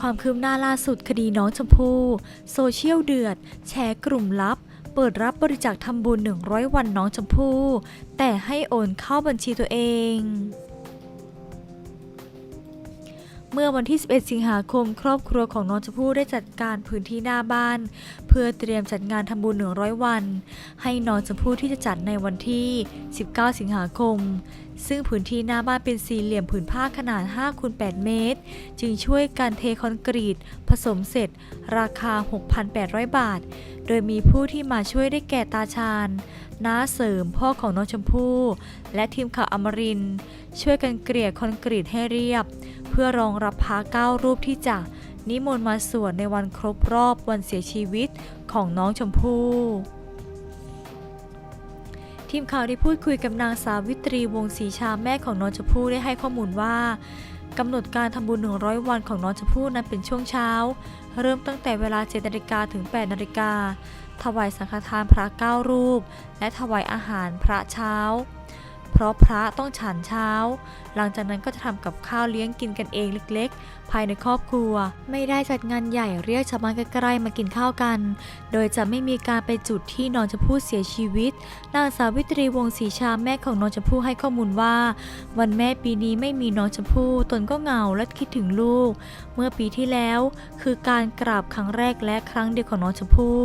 ความคืบหน้าล่าสุดคดีน้องชมพู่โซเชียลเดือด แชร์กลุ่มลับ เปิดรับบริจาคทำบุญ 100 วันน้องชมพู่ แต่ให้โอนเข้าบัญชีตัวเองเมื่อวันที่ 11 สิงหาคม ครอบครัวของน้องชมพู่ได้จัดการพื้นที่หน้าบ้าน เพื่อเตรียมจัดงานทำบุญ 100 วัน ให้น้องชมพู่ที่จะจัดในวันที่ 19 สิงหาคม ซึ่งพื้นที่หน้าบ้านเป็นสี่เหลี่ยมผืนผ้าขนาด5คูณ8เมตร จึงช่วยการเทคอนกรีต ผสมเสร็จ ราคา 6,800 บาท โดยมีผู้ที่มาช่วยได้แก่ตาชาญน้าเสริมพ่อของน้องชมพู่ และทีมข่าวอมริน ช่วยกันเกลี่ยคอนกรีตให้เรียบ เพื่อรองรับพระเก้ารูปที่จะนิมนต์มาสวดในวันครบรอบวันเสียชีวิตของน้องชมพู่ ทีมข่าวได้พูดคุยกับนางสาวิตรีวงศรีชาแม่ของน้องชมพู่ได้ให้ข้อมูลว่ากำหนดการทำบุญ 100 วันของน้องชมพู่นั้นเป็นช่วงเช้า เริ่มตั้งแต่เวลา7นาฬิกาถึง8นาฬิกาถวายสังฆทานพระเก้ารูป และถวายอาหารพระเช้า เพราะพระต้องฉันเช้า หลังจากนั้นก็จะทำกับข้าวเลี้ยงกินกันเองเล็กๆ ภายในครอบครัว ไม่ได้จัดงานใหญ่เรียกชาวบ้านใกล้ๆมากินข้าวกัน โดยจะไม่มีการไปจุดที่น้องชมพู่เสียชีวิตนางสาวิตรีวงศ์ศรีชาแม่ของน้องชมพู่ให้ข้อมูลว่า วันแม่ปีนี้ไม่มีน้องชมพู่ตนก็เหงาและคิดถึงลูก เมื่อปีที่แล้ว คือการกราบครั้งแรกและครั้งเดียวของน้องชมพู่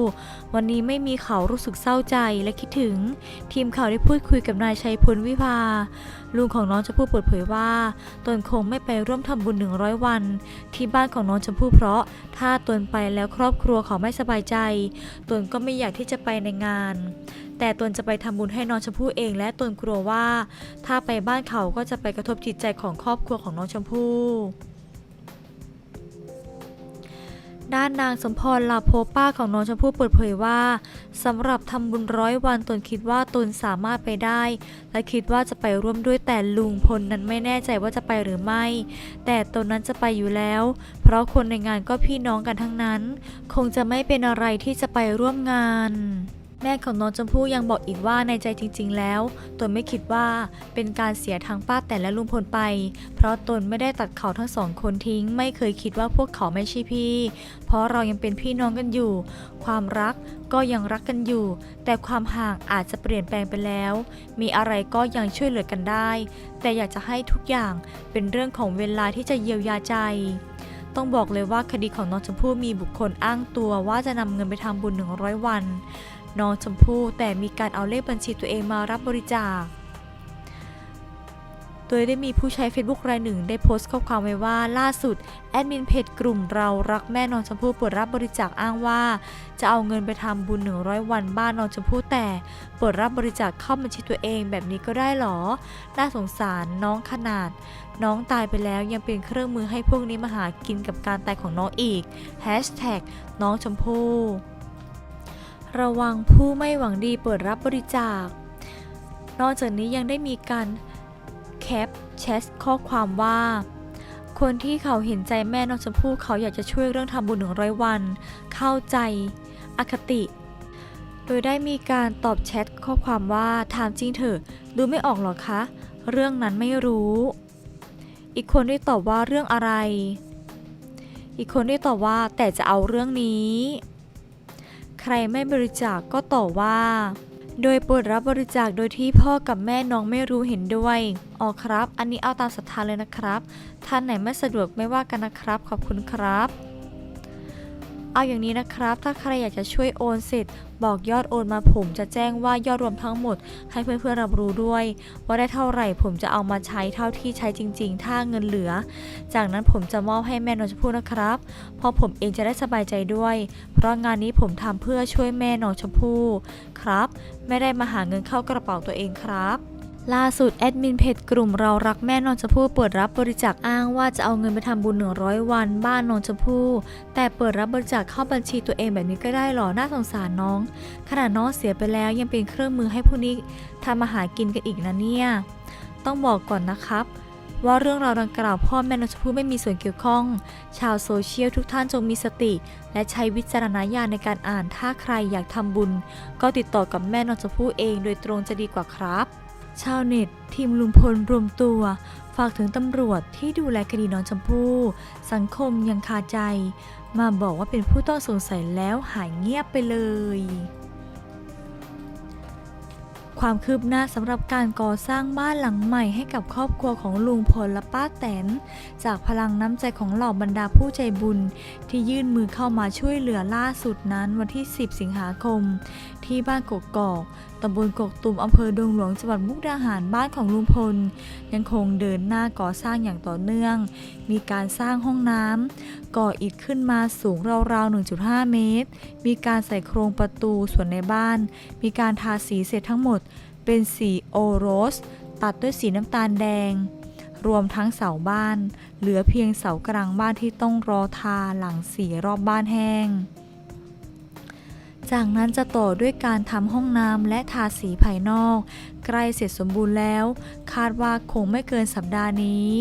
วันนี้ไม่มีเขารู้สึกเศร้าใจและคิดถึง ทีมข่าวได้พูดคุยกับนายชัยพลวิภา ลุงของน้องชมพู่เปิดเผยว่า ตนคงไม่ไปร่วมทำบุญ 100 วัน ที่บ้านของน้องชมพู่เพราะ ถ้าตนไปแล้วครอบครัวเขาไม่สบายใจ ตนก็ไม่อยากที่จะไปในงาน แต่ตนจะไปทำบุญให้น้องชมพู่เอง และตนกลัวว่า ถ้าไปบ้านเขาก็จะไปกระทบจิตใจของครอบครัวของน้องชมพู่ ด้านนางสมพรลาโพป้าของน้องชมพู่เปิดเผยว่าสำหรับทำบุญร้อยวันตนคิดว่าตนสามารถไปได้ และคิดว่าจะไปร่วมด้วยแต่ลุงพลนั้นไม่แน่ใจว่าจะไปหรือไม่ แต่ตนนั้นจะไปอยู่แล้ว เพราะคนในงานก็พี่น้องกันทั้งนั้น คงจะไม่เป็นอะไรที่จะไปร่วมงาน แม่ของน้องชมพู่ยังบอกอีกว่าในใจจริง ๆ แล้ว ตนไม่คิดว่าเป็นการเสียทางป้าแต่และลุงพลไป เพราะตนไม่ได้ตัดเขาทั้งสองคนทิ้ง ไม่เคยคิดว่าพวกเขาไม่ใช่พี่ เพราะเรายังเป็นพี่น้องกันอยู่ ความรักก็ยังรักกันอยู่ แต่ความห่างอาจจะเปลี่ยนแปลงไปแล้ว มีอะไรก็ยังช่วยเหลือกันได้ แต่อยากจะให้ทุกอย่างเป็นเรื่องของเวลาที่จะเยียวยาใจต้องบอกเลยว่าคดีของน้องชมพู่มีบุคคลอ้างตัวว่าจะนำเงินไปทำบุญ 100 วัน น้องชมพู่แต่มีการเอาเลขบัญชีตัวเองมารับบริจาค โดยได้มีผู้ใช้ Facebook รายหนึ่ง ได้โพสต์ข้อความไว้ว่าล่าสุด แอดมินเพจกลุ่มเรารักแม่น้องชมพู่เปิดรับบริจาคอ้างว่า จะเอาเงินไปทำบุญ 100 วันบ้านน้องชมพู่แต่เปิดรับบริจาคเข้าบัญชีตัวเองแบบนี้ก็ได้หรอ น่าสงสารน้องขนาด น้องตายไปแล้วยังเป็นเครื่องมือให้พวกนี้มาหากินกับการตายของน้องอีก Hashtag น้องชมพู่ ระวังผู้ไม่หวังดีเปิดรับบริจาค นอกจากนี้ยังได้มีการแคปแชทข้อความว่า คนที่เขาเห็นใจแม่น้องชมพู่เขาอยากจะช่วยเรื่องทำบุญหนึ่งร้อยวัน เข้าใจ อคติ โดยได้มีการตอบแชทข้อความว่าถามจริงเถอะ ดูไม่ออกหรอคะ เรื่องนั้นไม่รู้ อีกคนได้ตอบว่าเรื่องอะไร อีกคนได้ตอบว่าแต่จะเอาเรื่องนี้ ใครไม่บริจาคก็ต่อว่า โดยเปิดรับบริจาคโดยที่พ่อกับแม่น้องไม่รู้เห็นด้วยอ๋อครับ อันนี้เอาตามศรัทธาเลยนะครับท่านไหนไม่สะดวกไม่ว่ากันนะครับ ขอบคุณครับ เอาอย่างนี้นะครับ ถ้าใครอยากจะช่วยโอนเสร็จบอกยอดโอนมาผมจะแจ้งว่ายอดรวมทั้งหมด ให้เพื่อนๆรับรู้ด้วย ว่าได้เท่าไหร่ผมจะเอามาใช้เท่าที่ใช้จริง ๆ ถ้าเงินเหลือ จากนั้นผมจะมอบให้แม่น้องชมพู่นะครับ เพราะผมเองจะได้สบายใจด้วย เพราะงานนี้ผมทำเพื่อช่วยแม่น้องชมพู่ครับ ไม่ได้มาหาเงินเข้ากระเป๋าตัวเองครับ ล่าสุดแอดมินเพจกลุ่มเรารักแม่นองชมพู่เปิดรับบริจาคอ้างว่าจะเอาเงินไปทำบุญ 100 วันบ้านนองชมพู่แต่เปิดรับบริจาคเข้าบัญชีตัวเองแบบนี้ก็ได้หรอน่าสงสารน้อง ขนาดน้องเสียไปแล้วยังเป็นเครื่องมือให้ผู้นี้ทำมาหากินกันอีกนะเนี่ย ต้องบอกก่อนนะครับว่าเรื่องราวดังกล่าวพ่อแม่นองชมพู่ไม่มีส่วนเกี่ยวข้อง ชาวโซเชียลทุกท่านจงมีสติ และใช้วิจารณญาณในการอ่านถ้าใครอยากทำบุญ ก็ติดต่อกับแม่นองชมพู่เองโดยตรงจะดีกว่าครับ ชาวเน็ต ทีมลุงพลรวมตัว ฝากถึงตำรวจที่ดูแลคดีน้องชมพู่ สังคมยังคาใจ มาบอกว่าเป็นผู้ต้องสงสัยแล้วหายเงียบไปเลย ความคืบหน้าสำหรับการก่อสร้างบ้านหลังใหม่ให้กับครอบครัวของลุงพลและป้าแตน จากพลังน้ำใจของเหล่าบรรดาผู้ใจบุญ ที่ยื่นมือเข้ามาช่วยเหลือล่าสุดนั้นวันที่ 10 สิงหาคม ที่บ้านกกกอกตำบลกกตุมอำเภอดงหลวงจังหวัดมุกดาหารบ้านของลุงพล ยังคงเดินหน้าก่อสร้างอย่างต่อเนื่อง มีการสร้างห้องน้ำก่ออิฐขึ้นมาสูงราวๆ 1.5 เมตร มีการใส่โครงประตูส่วนในบ้าน มีการทาสีเสร็จทั้งหมด เป็นสีโอโรส ตัดด้วยสีน้ำตาลแดง รวมทั้งเสาบ้าน เหลือเพียงเสากลางบ้านที่ต้องรอทาหลังสีรอบบ้านแห้ง จากนั้นจะต่อด้วยการทำห้องน้ำและทาสีภายนอก ใกล้เสร็จสมบูรณ์แล้ว คาดว่าคงไม่เกินสัปดาห์นี้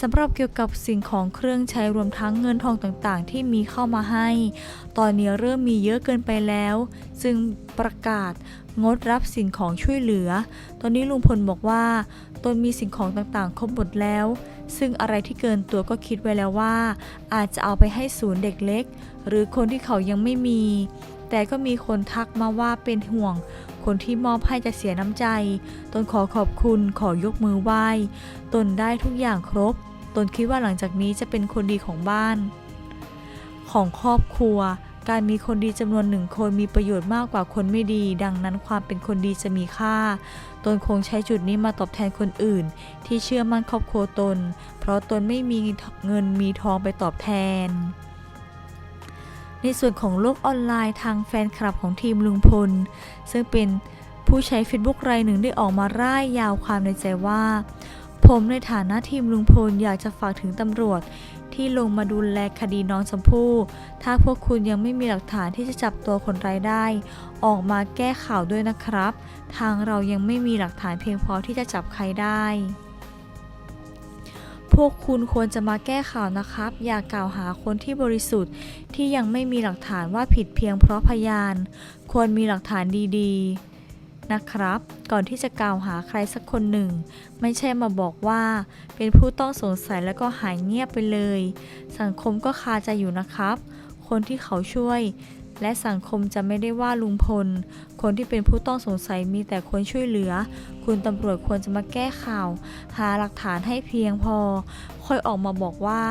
สำหรับเกี่ยวกับสิ่งของเครื่องใช้รวมทั้งเงินทองต่างๆ ที่มีเข้ามาให้ ตอนนี้เริ่มมีเยอะเกินไปแล้ว จึงประกาศ งดรับสิ่งของช่วยเหลือ ตอนนี้ลุงพลบอกว่า ตนมีสิ่งของต่างๆ ครบหมดแล้ว ซึ่งอะไรที่เกินตัวก็คิดไว้แล้วว่า อาจจะเอาไปให้ศูนย์เด็กเล็ก หรือคนที่เขายังไม่มี แต่ก็มีคนทักมาว่าเป็นห่วง คนที่มอบให้จะเสียน้ำใจ ตนขอขอบคุณขอยกมือไหว้ ตนได้ทุกอย่างครบ ตนคิดว่าหลังจากนี้จะเป็นคนดีของบ้าน ของครอบครัว การมีคนดีจำนวนหนึ่งคนมีประโยชน์มากกว่าคนไม่ดี ดังนั้นความเป็นคนดีจะมีค่า ตนคงใช้จุดนี้มาตอบแทนคนอื่น ที่เชื่อมั่นครอบครัวตน เพราะตนไม่มีเงินมีทองไปตอบแทน ในส่วนของโลกออนไลน์ทางแฟนคลับของทีมลุงพล ซึ่งเป็นผู้ใช้ Facebook รายหนึ่งได้ออกมาร่ายยาวความในใจว่า ผมในฐานะทีมลุงพลอยากจะฝากถึงตำรวจ ที่ลงมาดูแลคดีน้องชมพู่ ถ้าพวกคุณยังไม่มีหลักฐานที่จะจับตัวคนร้ายได้ ออกมาแก้ข่าวด้วยนะครับ ทางเรายังไม่มีหลักฐานเพียงพอที่จะจับใครได้ พวกคุณควรจะมาแก้ข่าวนะครับ อย่ากกล่าวหาคนที่บริสุทธิ์ที่ยังไม่มีหลักฐานว่าผิดเพียงเพราะพยาน ควรมีหลักฐานดีๆ นะครับ ก่อนที่จะกล่าวหาใครสักคนหนึ่ง ไม่ใช่มาบอกว่า เป็นผู้ต้องสงสัยแล้วก็หายเงียบไปเลย สังคมก็คาใจอยู่นะครับ คนที่เขาช่วย และสังคมจะไม่ได้ว่าลุงพล คนที่เป็นผู้ต้องสงสัยมีแต่คนช่วยเหลือ คุณตำรวจควรจะมาแก้ข่าว หาหลักฐานให้เพียงพอ ค่อยออกมาบอกว่า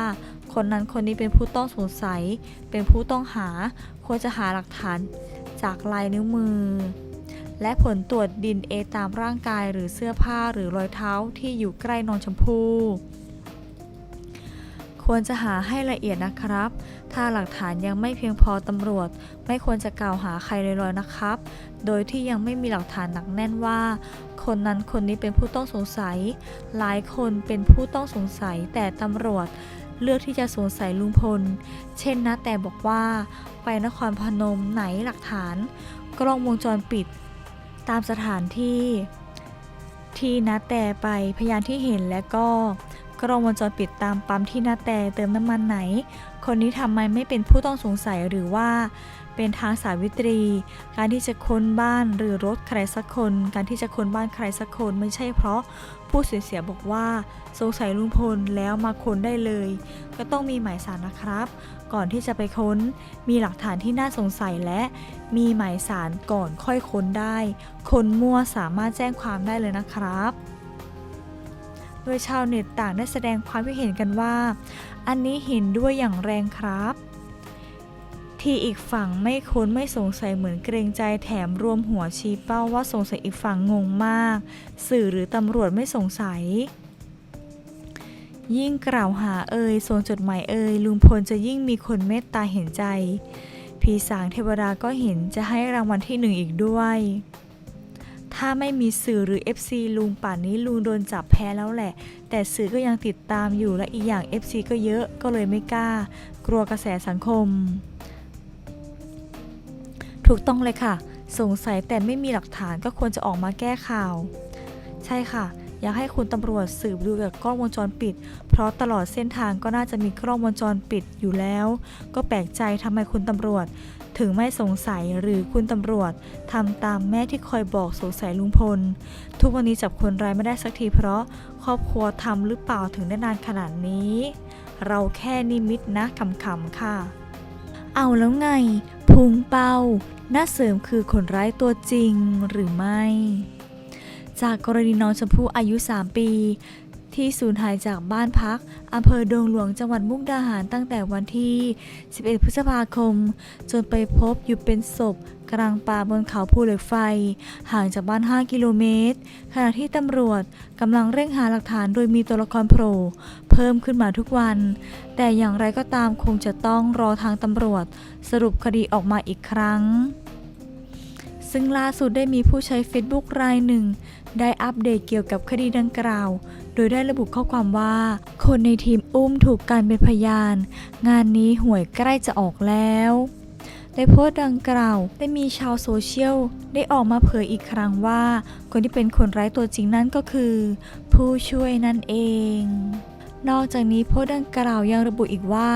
คนนั้นคนนี้เป็นผู้ต้องสงสัย เป็นผู้ต้องหา ควรจะหาหลักฐานจากลายนิ้วมือ และผลตรวจดินเอตามร่างกายหรือเสื้อผ้าหรือรอยเท้าที่อยู่ใกล้นองชมพูควรจะหาให้ละเอียดนะครับ ถ้าหลักฐานยังไม่เพียงพอตำรวจ ไม่ควรจะกล่าวหาใครลอยๆนะครับ โดยที่ยังไม่มีหลักฐานหนักแน่นว่า คนนั้นคนนี้เป็นผู้ต้องสงสัย หลายคนเป็นผู้ต้องสงสัยแต่ตำรวจเลือกที่จะสงสัยลุงพล เช่นนะแต่บอกว่า ไปนครพนมไหนหลักฐาน กล้องวงจรปิด ตามสถานที่ที่นาแต่ไปพยานที่เห็นและก็กล้องวงจรปิดตามปั๊มที่นาแต่เติมน้ำมันไหน คนนี้ทำไมไม่เป็นผู้ต้องสงสัยหรือว่า เป็นทางสาวิตรี การที่จะค้นบ้านหรือรถใครสักคน การที่จะค้นบ้านใครสักคนไม่ใช่เพราะผู้เสียเสียบอกว่าสงสัยลุงพลแล้วมาค้นได้เลย ก็ต้องมีหมายสารนะครับ ก่อนที่จะไปค้น มีหลักฐานที่น่าสงสัยและมีหมายสารก่อนค่อยค้นได้ คนมั่วสามารถแจ้งความได้เลยนะครับโดยชาวเน็ตต่างได้แสดงความคิดเห็นกันว่า อันนี้เห็นด้วยอย่างแรงครับ ที่อีกฝั่งไม่ค้นไม่สงสัยเหมือนเกรงใจแถมรวมหัวชี้เป้าว่าสงสัยอีกฝั่งงงมาก สื่อหรือตำรวจไม่สงสัย ยิ่งกล่าวหาเอ่ยส่งจดหมายเอ่ยลุงพลจะยิ่งมีคนเมตตาเห็นใจผีสางเทวดาก็เห็นจะให้รางวัลที่หนึ่งอีกด้วย ถ้าไม่มีสื่อหรือ FC ลุงป่านนี้ลุงโดนจับแพ้แล้วแหละ แต่สื่อก็ยังติดตามอยู่และอีกอย่าง FC ก็เยอะก็เลยไม่กล้า กลัวกระแสสังคม ถูกต้องเลยค่ะ สงสัยแต่ไม่มีหลักฐานก็ควรจะออกมาแก้ข่าว ใช่ค่ะ อยากให้คุณตำรวจสืบดูจากกล้องวงจรปิด เพราะตลอดเส้นทางก็น่าจะมีกล้องวงจรปิดอยู่แล้ว ก็แปลกใจทำไมคุณตำรวจ ถึงไม่สงสัยหรือคุณตำรวจทำตามแม่ที่คอยบอกสงสัยลุงพล ทุกวันนี้จับคนร้ายไม่ได้สักทีเพราะครอบครัวทำหรือเปล่าถึงได้นานขนาดนี้ เราแค่นิมิตนะขำๆค่ะ เอาแล้วไง พุงเป้าหน้าเสริมคือคนร้ายตัวจริงหรือไม่ จากกรณีน้องชมพู่อายุ 3 ปี ที่สูญหายจากบ้านพักอำเภอดงหลวงจังหวัดมุกดาหารตั้งแต่วันที่ 11 พฤษภาคม จนไปพบอยู่เป็นศพ กลางป่าบนเขาภูเหล็กไฟ ห่างจากบ้าน 5 กิโลเมตร ขณะที่ตำรวจกำลังเร่งหาหลักฐานโดยมีตัวละครโผล่เพิ่มขึ้นมาทุกวัน แต่อย่างไรก็ตามคงจะต้องรอทางตำรวจ สรุปคดีออกมาอีกครั้ง ซึ่งล่าสุดได้มีผู้ใช้ Facebook รายหนึ่ง ได้อัปเดตเกี่ยวกับคดีดังกล่าว โดยได้ระบุข้อความว่า คนในทีมอุ้มถูกการเป็นพยาน งานนี้หวยใกล้จะออกแล้ว ในโพสต์ดังกล่าว ได้มีชาวโซเชียล ได้ออกมาเผยอีกครั้งว่า คนที่เป็นคนร้ายตัวจริงนั่นก็คือ ผู้ช่วยนั่นเอง นอกจากนี้โพสต์ดังกล่าวยังระบุอีกว่า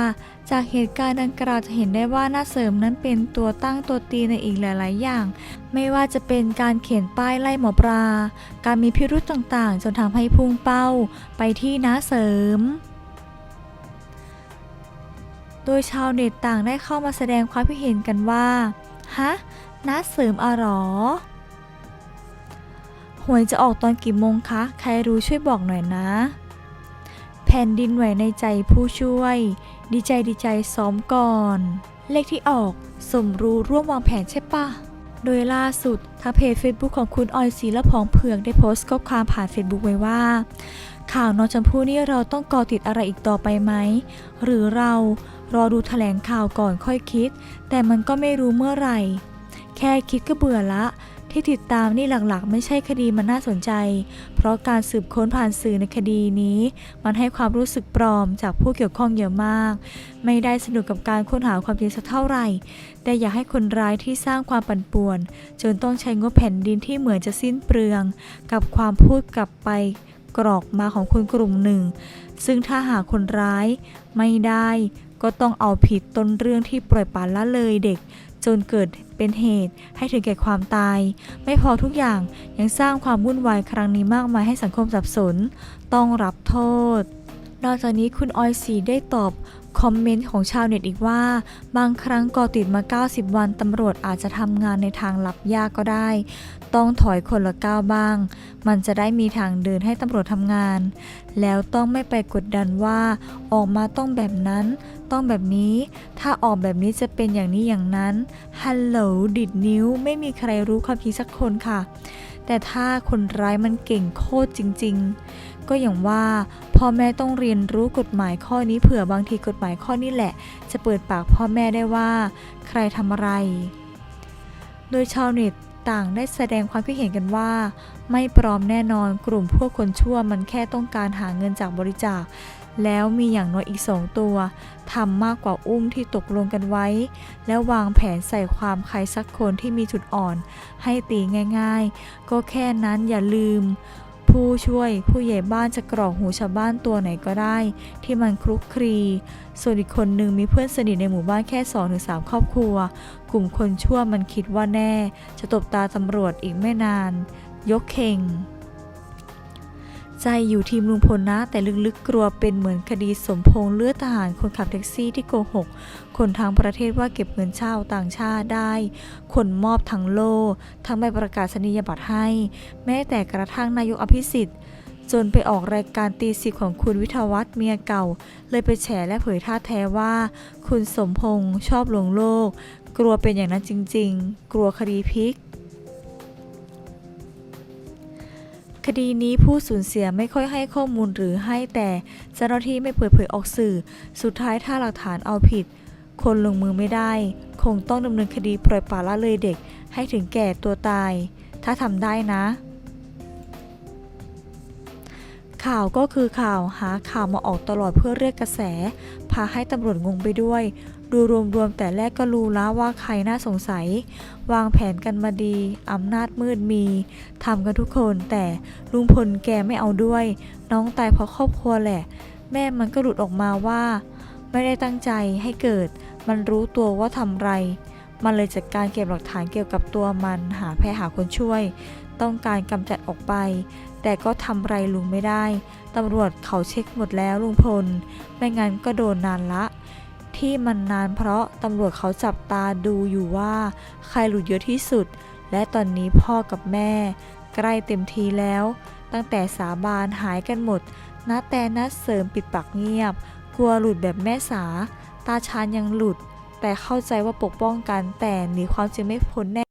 จากเหตุการณ์ดังกล่าวจะเห็นได้ว่าหน้าเสริมนั้นเป็นตัวตั้งตัวตีในอีกหลาย ๆ อย่าง ไม่ว่าจะเป็นการเขียนป้ายไล่หมอปลา การมีพิรุธต่าง ๆ จนทำให้พุ่งเป้าไปที่น้าเสริม โดยชาวเน็ตต่างได้เข้ามาแสดงความคิดเห็นกันว่า ฮะน้าเสริมอะหรอหวยจะออกตอนกี่โมงคะ ใครรู้ช่วยบอกหน่อยนะ แผ่นดินไหวในใจผู้ช่วย ดีใจดีใจซ้อมก่อน เลขที่ออก สมรู้ร่วมวางแผนใช่ปะโดยล่าสุดทางเพจ Facebook ของคุณออยศีและพองเผือกได้โพสต์ข้อความผ่าน Facebook ไว้ว่า ข่าวน้องชมพู่นี่เราต้องกอติดอะไรอีกต่อไปไหม หรือเรา รอดูแถลงข่าวก่อนค่อยคิด แต่มันก็ไม่รู้เมื่อไหร่ แค่คิดก็เบื่อละ ที่ติดตามนี่หลักๆ ไม่ใช่คดีมันน่าสนใจ เพราะการสืบค้นผ่านสื่อในคดีนี้ มันให้ความรู้สึกปลอมจากผู้เกี่ยวข้องเยอะมาก ไม่ได้สนุกกับการค้นหาความจริงสักเท่าไหร่ แต่อยากให้คนร้ายที่สร้างความปั่นป่วน จนต้องใช้งบแผ่นดินที่เหมือนจะสิ้นเปลือง กับความพูดกลับไปกรอกมาของคนกลุ่มหนึ่ง ซึ่งถ้าหาคนร้ายไม่ได้ ก็ต้องเอาผิดต้นเรื่องที่ปล่อยปละละเลยเด็ก จนเกิดเป็นเหตุให้ถึงแก่ความตาย ไม่พอทุกอย่างยังสร้างความวุ่นวายครั้งนี้มากมายให้สังคมสับสน ต้องรับโทษ นอกจากนี้คุณออยสีได้ตอบคอมเมนต์ของชาวเน็ตอีกว่า บางครั้งก่อติดมา 90 วันตำรวจอาจจะทำงานในทางลับยากก็ได้ ต้องถอยคนละก้าวบ้าง มันจะได้มีทางเดินให้ตำรวจทำงาน แล้วต้องไม่ไปกดดันว่า ออกมาต้องแบบนั้น ต้องแบบนี้ ถ้าออกแบบนี้จะเป็นอย่างนี้อย่างนั้นฮัลโหลดิดนิ้ว ไม่มีใครรู้ความจริงสักคนค่ะ แต่ถ้าคนร้ายมันเก่งโคตรจริง ๆ ก็อย่างว่าพ่อแม่ต้องเรียนรู้กฎหมายข้อนี้เผื่อบางทีกฎหมายข้อนี้แหละ จะเปิดปากพ่อแม่ได้ว่า ใครทำอะไร โดยชาวเน็ตต่างได้แสดงความคิดเห็นกันว่า ไม่ปลอมแน่นอนกลุ่มพวกคนชั่วมันแค่ต้องการหาเงินจากบริจาค แล้วมีอย่างน้อยอีกสองตัวทำมากกว่าอุ้มที่ตกลงกันไว้ แล้ววางแผนใส่ความใครสักคนที่มีจุดอ่อน ให้ตีง่าย ๆ ก็แค่นั้นอย่าลืม ผู้ช่วยผู้ใหญ่บ้านจะกรอกหูชาวบ้านตัวไหนก็ได้ ที่มันคลุกคลี ส่วนอีกคนหนึ่งมีเพื่อนสนิทในหมู่บ้านแค่สองถึงสามครอบครัว กลุ่มคนชั่วมันคิดว่าแน่ จะตบตาตำรวจอีกไม่นาน ยกเข่ง ใจอยู่ทีมลุงพลนะ แต่ลึกๆกลัวเป็นเหมือนคดีสมพงษ์เลือดทหารคนขับแท็กซี่ที่โกหก คนทางประเทศว่าเก็บเงินเช่าต่างชาติได้ คนมอบทั้งโล่ ทั้งใบประกาศนียบัตรให้ แม้แต่กระทั่งนายกอภิสิทธิ์จนไปออกรายการตีสิบของคุณวิทวัฒน์เมียเก่า เลยไปแฉและเผยท่าแท้ว่า คุณสมพงษ์ชอบลวงโลก กลัวเป็นอย่างนั้นจริง ๆ กลัวคดีพลิก คดีนี้ผู้สูญเสียไม่ค่อยให้ข้อมูลหรือให้แต่เจ้าหน้าที่ไม่เปิดเผยออกสื่อ สุดท้ายถ้าหลักฐานเอาผิด คนลงมือไม่ได้ คงต้องดำเนินคดีปล่อยปละละเลยเด็ก ให้ถึงแก่ตัวตาย ถ้าทำได้นะ ข่าวก็คือข่าวหาข่าวมาออกตลอดเพื่อเรียกกระแส พาให้ตำรวจงงไปด้วย ดูรวมๆแต่แรกก็รู้แล้วว่าใครน่าสงสัย วางแผนกันมาดี อำนาจมืดมีทำกันทุกคน แต่ลุงพลแกไม่เอาด้วย น้องตายเพราะครอบครัวแหละ แม่มันก็หลุดออกมาว่า ไม่ได้ตั้งใจให้เกิด มันรู้ตัวว่าทำไร มันเลยจัดการเก็บหลักฐานเกี่ยวกับตัวมันหาแพรหาคนช่วย ต้องการกำจัดออกไป แต่ก็ทำไรลุงไม่ได้ตำรวจเขาเช็คหมดแล้วลุงพล ไม่งั้นก็โดนนานละ ที่มันนานเพราะตำรวจเขาจับตาดูอยู่ว่าใครหลุดเยอะที่สุด และตอนนี้พ่อกับแม่ ใกล้เต็มทีแล้ว ตั้งแต่สาบานหายกันหมดนาแต่นัดเสริมปิดปากเงียบ กลัวหลุดแบบแม่สา ตาชานยังหลุด แต่เข้าใจว่าปกป้องกันแต่หนีความจริงไม่พ้นแน่